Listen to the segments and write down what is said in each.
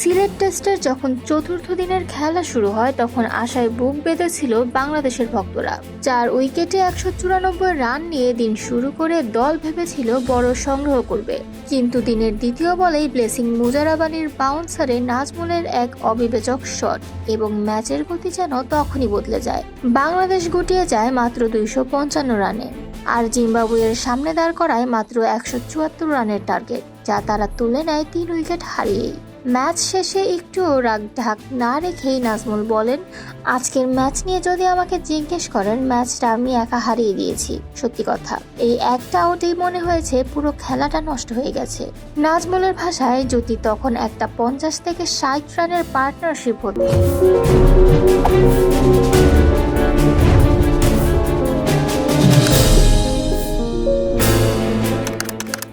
সিলেট টেস্টের যখন চতুর্থ দিনের খেলা শুরু হয়, তখন আশায় বুক বেঁধেছিল বাংলাদেশের ভক্তরা। চার উইকেটে একশো চুরানব্বই রান নিয়ে দিন শুরু করে দল ভেবেছিল বড় সংগ্রহ করবে। কিন্তু দিনের দ্বিতীয় বলেই ব্লেসিং মুজারাবানির বাউন্সারে নাজমুলের এক অবিবেচক শট এবং ম্যাচের গতি যেন তখনই বদলে যায়। বাংলাদেশ গুটিয়ে যায় মাত্র দুইশো পঞ্চান্ন রানে। আর জিম্বাবুয়ের সামনে দাঁড় করায় মাত্র একশো চুয়াত্তর রানের টার্গেট, যা তারা তুলে নেয় তিন উইকেট হারিয়েই। ম্যাচ শেষে একটু রাগ ঢাক না রেখেই নাজমুল বলেন, আজকের ম্যাচ নিয়ে যদি আমাকে জিজ্ঞেস করেন, ম্যাচটা আমি একা হারিয়ে দিয়েছি, সত্যি কথা। এই একটা আউটেই মনে হয়েছে পুরো খেলাটা নষ্ট হয়ে গেছে। নাজমুলের ভাষায়, যদি তখন একটা পঞ্চাশ থেকে ষাট রানের পার্টনারশিপ হতো।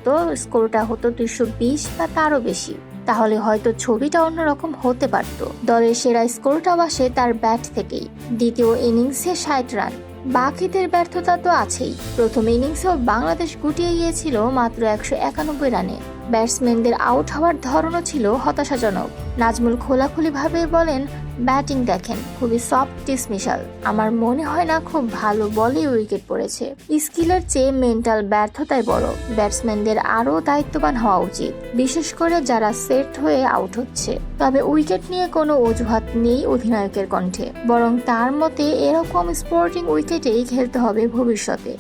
তো স্কোরটা হতো দুশো বিশ বা তারও বেশি। তাহলে হয়তো ছবিটা অন্যরকম হতে পারত। দলের সেরা স্কোরটাও আসে তার ব্যাট থেকেই। দ্বিতীয় ইনিংসে ষাট রান। বাকিদের ব্যর্থতা তো আছেই। প্রথম ইনিংসেও বাংলাদেশ গুটিয়ে গিয়েছিল মাত্র একশো একানব্বই রানে। ব্যাটসম্যানদের আউট হওয়ার ধরনও ছিল হতাশাজনক। নাজমুল খোলাখুলিভাবে বলেন, ব্যাটিং দেখেন, খুবই সফট ডিসমিশাল আমার মনে হয় না খুব ভালো বলে উইকেট পড়েছে। স্কিলের চেয়ে মেন্টাল ব্যর্থতাই বড়। ব্যাটসম্যানদের আরও দায়িত্ববান হওয়া উচিত, বিশেষ করে যারা সেট হয়ে আউট হচ্ছে। তবে উইকেট নিয়ে কোনো অজুহাত নেই অধিনায়কের কণ্ঠে। বরং তার মতে, এরকম স্পোর্টিং উইকেটেই খেলতে হবে ভবিষ্যতে।